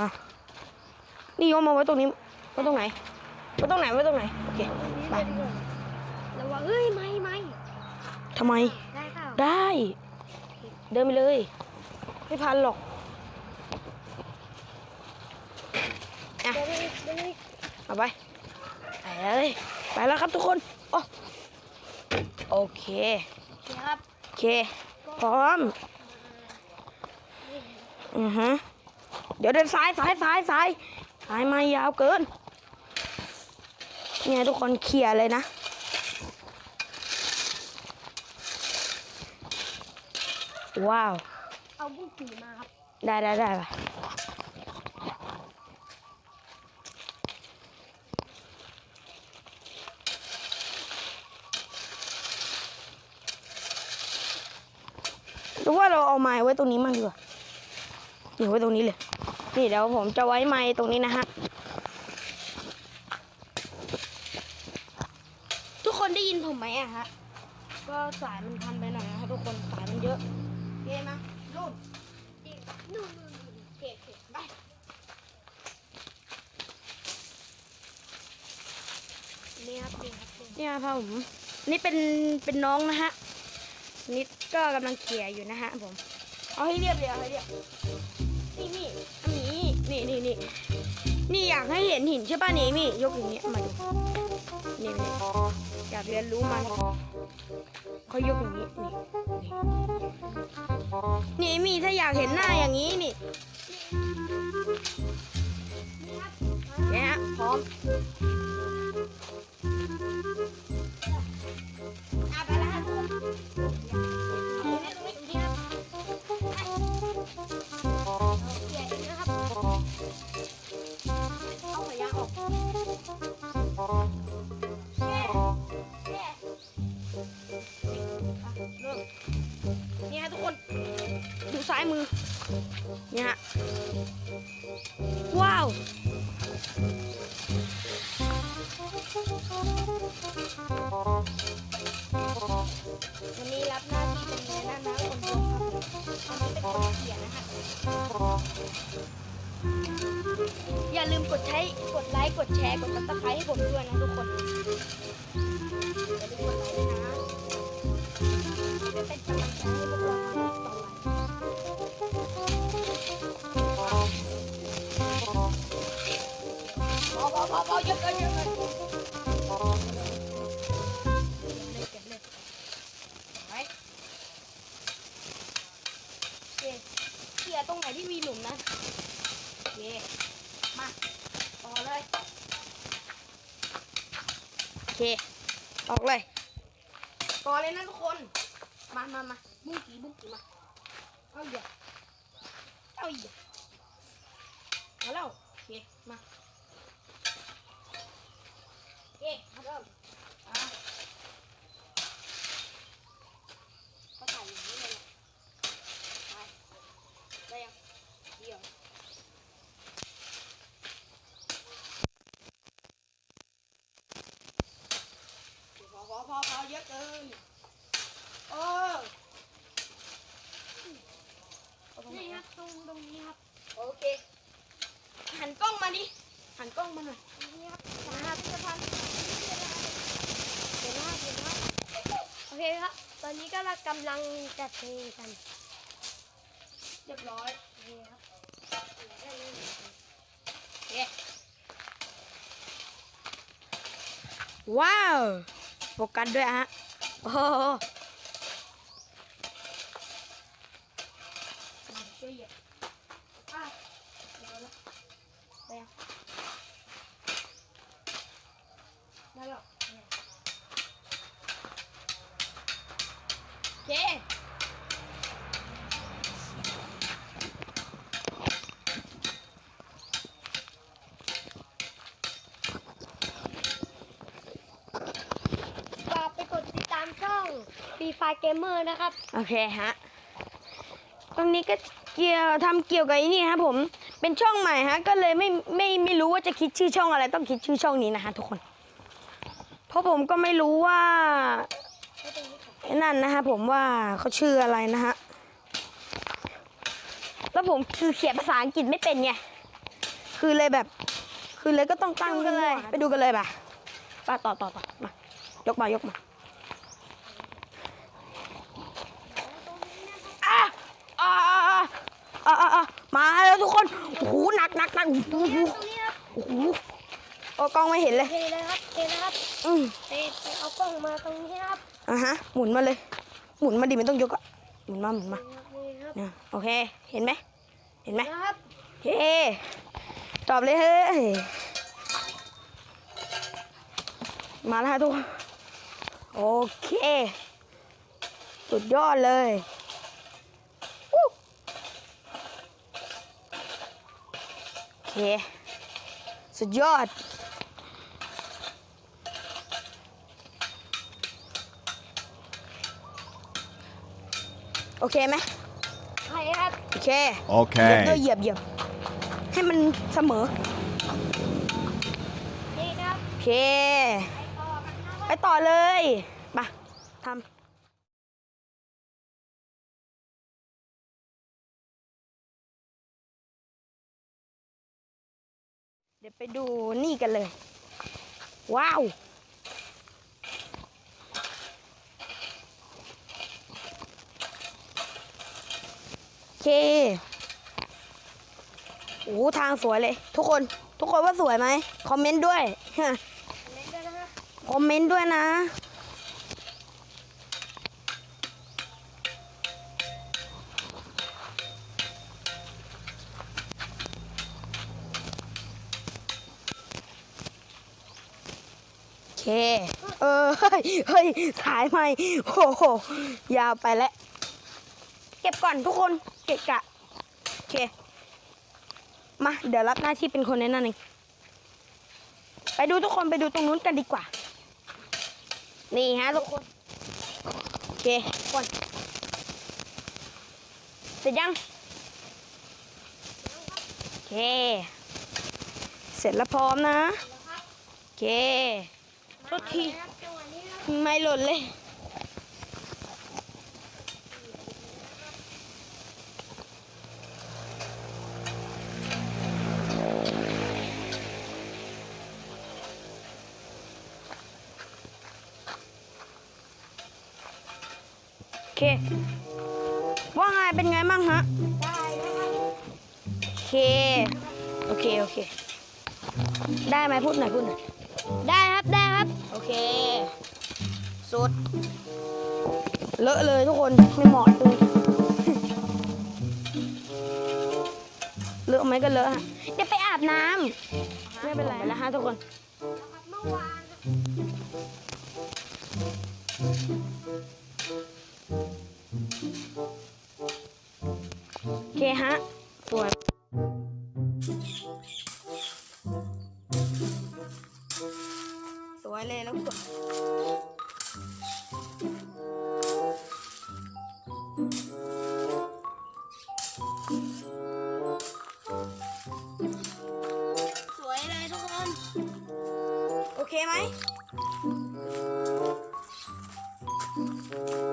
อะนี่โยมมาไว้ตรงนี้ไว้ตรงไหนไว้ตรงไหนไว้ตรงไหนโอเคไประวังเอ้ยไม่ไม่ทำไม ได้เปล่าได้ เดินไปเลย ไม่พันหรอกอะเดี๋ยวนี้เดี๋ยวนี้เอาไปไปเลยไปแล้วครับทุกคนโอ้โอเคเดี๋ยวครับโอเค พร้อมอือฮะ เดี๋ยวเดินซ้ายซ้ายซ้ายซ้ายซ้ายมายาวเกิน เนี่ยทุกคนเคลียร์เลยนะ ว้าว เอาบุ้งกี่มาครับ ได้ได้ได้ไปหรือว่าเราเอาไม้ไว้ตรงนี้มั่งดีกว่านี่ไว้ตรงนี้เลย นี่เดี๋ยวผมจะไว้ไม้ตรงนี้นะฮะ ทุกคนได้ยินผมไหมอะฮะ ก็สายมันพันไปหน่อยนะฮะทุกคนสายมันเยอะโอเคมรูดอีกนู่นนู่นนู่นโอเคโอเคไปนี่ครับนี่ครับนี่เนี่ครับผม นี่เป็นเป็นน้องนะฮะนิดก็กำลังเขี่ยอยู่นะฮะผม เอาให้เรียบเลยเอาให้เรียบ นี่นี่นี่นี่อยากให้เห็นหินใช่ป่ะนี่มี่ยกอย่างเงี้ยมาดูนี่นี่อยากเรียนรู้มันเขายกอย่างนี้นี่นี่นี่มี่ถ้าอยากเห็นหน้าอย่างนี้นี่ อะเริ่มนี่ฮะทุกคนดูซ้ายมือนี่ฮะว้าววันนี้รับหน้าที่เป็นแม่น้าน้าคนเดียวครับอันนี้เป็นคนเขียนนะคะอย่าลืมกดใช้กดไลค์กดแชร์กดซับสไครต์ให้ผมด้วยนะทุกคน มาต่อเลย โอเค ออกเลย ต่อเลยนะทุกคน มามามาบุ้งกี่บุ้งกี่มา เอาอย่าเอาอย่าเอาแล้วโอเค มาโอเคมาเริ่มอะก็ใส่อย่างนี้เลยนะไปได้ยังเดี๋ยว พอพอพอพอเยอะเกินเออเอาตรงไหน นี่ครั อะ บตรงตรงนี้ครับ โอเค หันกล้องมาดิ หันกล้องมาหน่อย ตรงนี้ครับ นะครับพิพิธภัณฑ์ เดี๋ยวนะครับเดี๋ยวนะครับโอเคครับ ตอนนี้ก็เรากำลังจัดเพลงกันเรียบร้อยโอเคครับโอเคว้าวโฟกัสด้วยฮะ โอ้โหมาช่วยเหยียบอะเดี๋ยวนะได้ยังได้แล้วเนี่ยโอเค ฝากไปกดติดตามช่อง f ีไฟ เกมเมอร์นะครับ โอเคฮะ ตรงนี้ก็เกี่ยวทำเกี่ยวกับไอ้นี่ครับผม เป็นช่องใหม่ฮะ ก็เลยไม่ไม่ไม่รู้ว่าจะคิดชื่อช่องอะไร ต้องคิดชื่อช่องนี้นะฮะทุกคน เพราะผมก็ไม่รู้ว่าไอ้นั่นนะฮะผมว่าเขาชื่ออะไรนะฮะ แล้วผมคือเขียนภาษาอังกฤษไม่เป็นไง คือเลยแบบ คือเลยก็ต้องตั้งกันเลย ไปดูกันเลยป่ะ ป่ะต่อต่อต่อมายกมายกมาอะอะอะอะอะอะมาแล้วทุกคน โอ้โหหนักหนักหนักโอ้โหตรงนี้ครับโอ้โหโอ้กล้องไม่เห็นเลยเทเลยครับเทเลยครับอืมเทเทเอากล้องมาตรงนี้ครับอะฮะ หมุนมาเลย หมุนมาดิมันต้องยกอะหมุนมาหมุนมานี่ครับเนี่ยโอเค เห็นไหมเห็นไหมนะครับเฮ้ตอบเลยเฮ้ยมาแล้วฮะทุกคนโอเค สุดยอดเลยอู้โอเค สุดยอด โอเคไหมใช่ครับโอเค เหยียบด้วย Okay. เหยียบเหยียบให้มันเสมอ นี่ครับ โอเคต่อกันนะครับไปต่อเลยมาทำ ดี๋ยวไปดูนี่กันเลย ว้าว โอเค โอ้ทางสวยเลย ทุกคน ทุกคนว่าสวยไหม คอมเมนต์ด้วยเล่นด้วยนะคอมเมนต์ด้วยนะ เคเออเฮ้ยเฮ้ยสายไหมโอ้โหยาวไปแล้ว เก็บก่อนทุกคนเกะกะโอเค มาเดี๋ยวรับหน้าที่เป็นคนแนะนำเองไปดูทุกคนไปดูตรงนู้นกันดีกว่า นี่ฮะทุกคนโอเคก่อนเสร็จยังโอเค เสร็จแล้วพร้อมนะโอเค โทษทีครับจังหวะนี้ครับไม่หล่นเลยโอเคว่าไงเป็นไงบ้างฮะได้นะครับโอเค โอเค โอเค ได้ไหมพูดหน่อยพูดหน่อย ได้ครับได้ครับ โอเค สุด เลอะเลยทุกคนไม่เหมาะเลยเลอะไหมก็เลอะฮะเดี๋ยวไปอาบน้ำไม่เป็นไรแล้วฮะทุกคนโอเคฮะสวย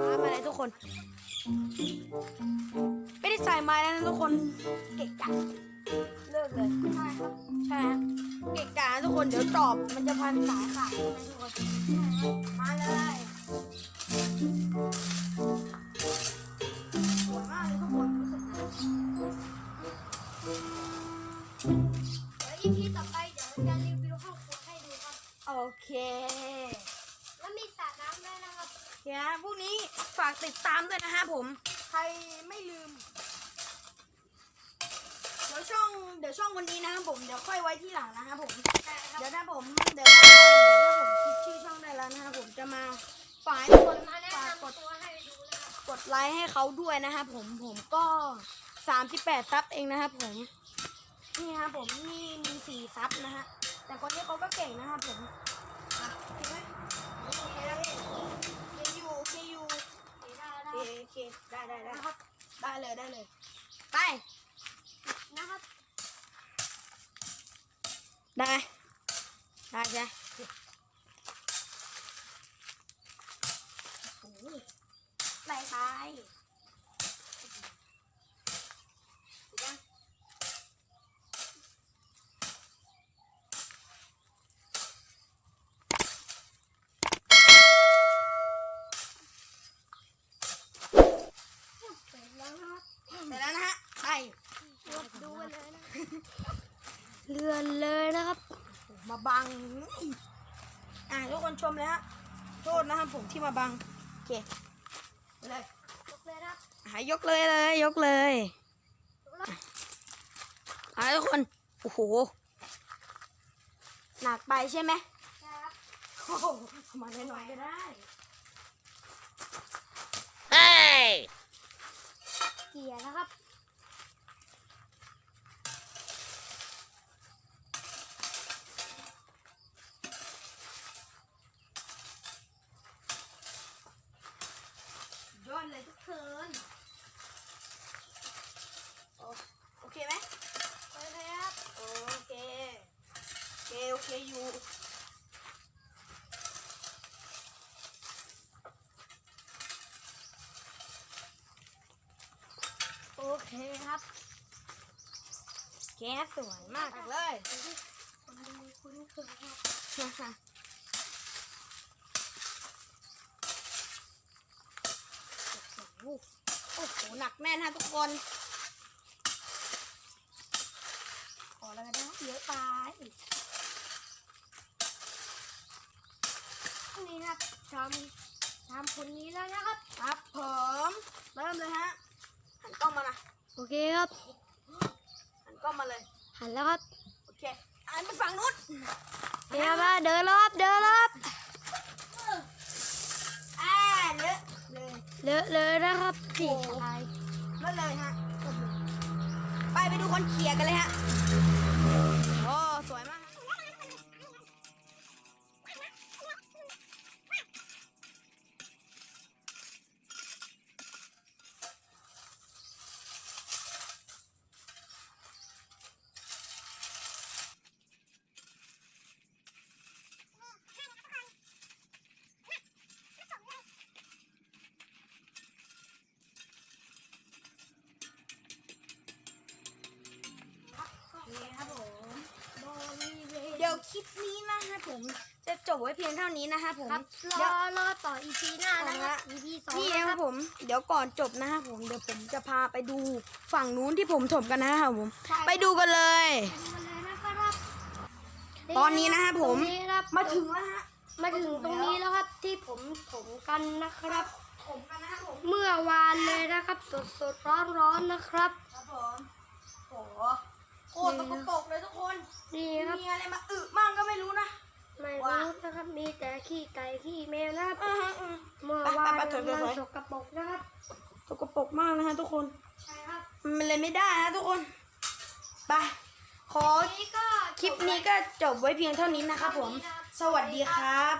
มามาเลยทุกคน ไม่ได้ใส่ไม้แล้วนะทุกคน เกะกะเลิกเลยใช่ครับใช่ฮะเกะกะนะทุกคนเดี๋ยวตอบมันจะพันสายขาดมทุกคนมาเลยสวยมากเลยทุกคนรู้สึกนะเดี๋ยว EP ต่อไปเดี๋ยวจะรีวิวห้องครัวให้ดูครับโอเค มีสระน้ำด้วยนะครับ เดี๋ยวพรุ่งนี้ฝากติดตามด้วยนะฮะผม ใครไม่ลืม เดี๋ยวช่อง เดี๋ยวช่องวันนี้นะครับผม เดี๋ยวค่อยไว้ที่หลังนะครับผม เดี๋ยวถ้าผม เดี๋ยวถ้าเดี๋ยวถ้าผมคิดชื่อช่องได้แล้วนะครับผมจะมาฝากให้ทุกคนมาแนะฝากกนำดตัวให้ดูนะครับกดไลค์ให้เขาด้วยนะครับผมผมก็ 38ซับเองนะครับผม นี่ครับผมนี่มี4ซับนะฮะแต่คนนี้เขาก็เก่งนะครับผมอะเห็นไหมโอเคแล้วพี่เคยูเคยู ได้ โอแล้วเคโอเคได้ได้ได้ครับ ได้เลยได้เลย ไปนะครับ ได้ไหมได้ใช่ไหมโอ้โหไปไปยัง เลื่อนเลยนะครับ มาบังนี่อะทุกคน ชมเลยฮะ โทษนะครับผมที่มาบัง โอเคไปเลยยกเลยนะครับหายกเลยเลย ยกเลยอะทุกคน โอ้โห หนักไปใช่ไหมครับโอ้โหเอามาน้อยๆก็ได้เกียร์นะครับ ยอดเลยทุกคนโอโอเคไหม โอเคครับ โอเค โอเค โอเคอยู่ โอเคครับแกสวยมากเลยคนดูคุ้นเคยครับโอ้โหโอ้โหหนักแน่นฮะทุกคนขอแล้วกันนะเยอะไปนี่ครับทำทำคนนี้แล้วนะครับ ครับผม เคครับหันกล้องมาเลย หันแล้วครับ โอเคหันไปฝั่งนู้นเดี๋ยวมาเดินแล้วครับเดินแล้วครับอ่าเลอะเลยเลอะเลยนะครับพี่โอ้โหชายเลอะเลยฮะ ไปไปดูคนเขี่ยกันเลยฮะ ยเดี๋ยวคลิปนี้นะฮะผมจะจบไว้เพียงเท่านี้นะฮะผมครับเดี๋รยวอรอต่อ EP หน้านะครับ EP สองนี่นะนะคครัรับบผมเดี๋ยวก่อนจบนะฮะผมเดี๋ยวผมจะพาไปดูฝั่งนู้นที่ผมถมกันนะครับผมไปดูกันเลยมาเลยนะครับตอนนี้นะครับผม ตรงนี้ครับมาถึงแล้วฮะมาถึงตรงนี้แล้วครับที่ผมถมกันนะครับ ผมกันนะครับผม เมื่อวานเลยนะครับ สดสดร้อนร้อนๆนะครับ ครับผมโอ้โหโคตร สกปรกเลยทุกคนนี่ครับ มีอะไรมาอึบ้างก็ไม่รู้นะ ไม่รู้นะครับ มีแต่ขี้ไก่ขี้แมวนะครับเมื่อวานไปไปไปมันสกปรกนะครับสกปรกมากนะฮะทุกคน ใช่ครับ มันเลยไม่ได้นะทุกคน ไป ขอคลิปนี้ก็จบไว้เพียงเท่านี้นะครับผม สวัสดีครับ